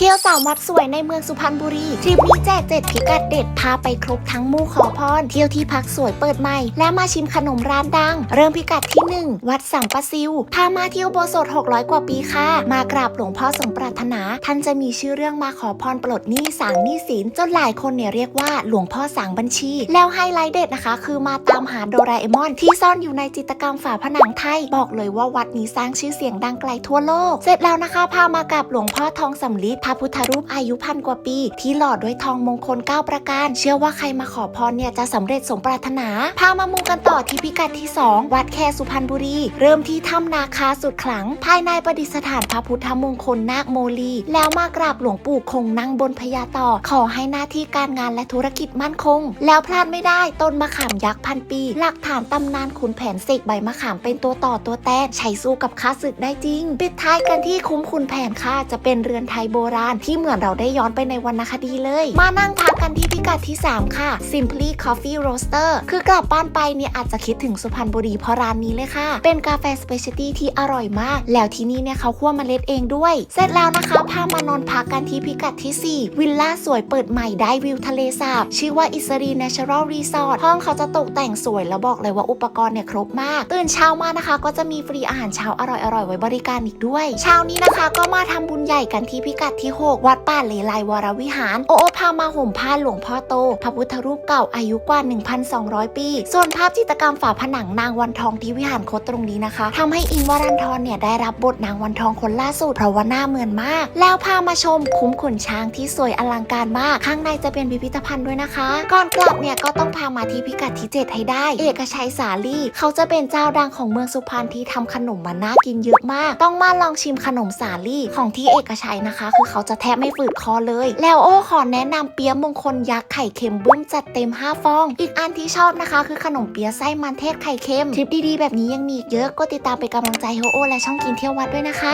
เที่ยวสามวัดสวยในเมืองสุพรรณบุรีทริปนี้แจกเจ็ดพิกัดเด็ดพาไปครบทั้งมู่ขอพร เที่ยวที่พักสวยเปิดใหม่ และมาชิมขนมร้านดัง เริ่มพิกัดที่ 1 วัดสังปะซิว พามาเที่ยวโบสถ์600 กว่าปีค่ะ มากราบหลวงพ่อสมปรารถนา ท่านจะมีชื่อเรื่องมาขอพรปลดหนี้สางหนี้สินจนหลายคนเนี่ยเรียกว่าหลวงพ่อสางบัญชี แล้วไฮไลท์เด็ดนะคะ คือมาตามหาโดราเอมอนที่ซ่อนอยู่ในจิตกรรมฝาผนังไทยบอกเลยว่าวัดนี้สร้างชื่อเสียงดังไกลทั่วโลก เสร็จแล้วนะคะ พามากับหลวงพ่อทองสำลิดพระพุทธรูปอายุพันกว่าปี ที่หล่อด้วยทองมงคล 9 ประการ เชื่อว่าใครมาขอพรเนี่ยจะสำเร็จสมปรารถนา พามามูกันต่อที่พิกัดที่ 2 วัดแคสุพรรณบุรี เริ่มที่ถ้ำนาคาสุดขลัง ภายในประดิษฐานพระพุทธมงคลนาคโมลี แล้วมากราบหลวงปู่คงนั่งบนพญาต่อ ขอให้หน้าที่การงานและธุรกิจมั่นคง แล้วพลาดไม่ได้ต้นมะขามยักษ์พันปี หลักฐานตำนานขุนแผนเสกใบมะขามเป็นตัวต่อตัวแตนใช้สู้กับข้าศึกได้จริง ปิดท้ายกันที่คุ้มขุนแผนค่ะจะเป็นเรือนไทยโบราณที่เหมือนเราได้ย้อนไปในวรรณคดีเลย มานั่งพักกันที่พิกัดที่ 3 ค่ะ Simply Coffee Roaster คือกลับบ้านไปเนี่ยอาจจะคิดถึงสุพรรณบุรีเพราะร้านนี้เลยค่ะ เป็นกาแฟสเปเชียลตี้ที่อร่อยมาก แล้วที่นี่เนี่ยเขาคั่วเมล็ดเองด้วย เสร็จแล้วนะคะพามานอนพักกันที่พิกัดที่ 4 วิลล่าสวยเปิดใหม่ได้วิวทะเลสาบ ชื่อว่าอิสรี Natural Resort ห้องเขาจะตกแต่งสวยแล้วบอกเลยว่าอุปกรณ์เนี่ยครบมาก ตื่นเช้ามานะคะ ก็จะมีฟรีอาหารเช้าอร่อยๆไว้บริการอีกด้วย เช้านี้นะคะก็มาทำบุญใหญ่กันที่พิกัดที่6 วัดป่าเลไลวรวิหาร โอโอพามาห่มผ้าหลวงพ่อโต พระพุทธรูปเก่าอายุกว่า 1,200 ปี ส่วนภาพจิตรกรรมฝาผนังนางวันทองที่วิหารโคตตรงนี้นะคะทำให้อิงวรันทรเนี่ยได้รับบทนางวันทองคนล่าสุดเพราะว่าหน้าเหมือนมาก แล้วพามาชมคุ้มขุนช้างที่สวยอลังการมาก ข้างในจะเป็นพิพิธภัณฑ์ด้วยนะคะ ก่อนกลับเนี่ยก็ต้องพามาที่พิกัดที่ 7 ให้ได้ เอกชัยสาลี่ เขาจะเป็นเจ้าดังของเมืองสุพรรณที่ทำขนมมาน่ากินเยอะมาก ต้องมาลองชิมขนมสาลี่ของที่เอกชัยนะคะ คือเขาจะแทบไม่ฝืดคอเลย แล้วโอ้ขอแนะนำเปี๊ยะมงคลยักษ์ไข่เค็มบุ้มจัดเต็ม 5 ฟอง อีกอันที่ชอบนะคะ คือขนมเปี๊ยะไส้มันเทศไข่เค็มทริปดีๆแบบนี้ยังมีอีกเยอะก็ติดตามเป็นกำลังใจให้โอและช่องกินเที่ยววัดด้วยนะคะ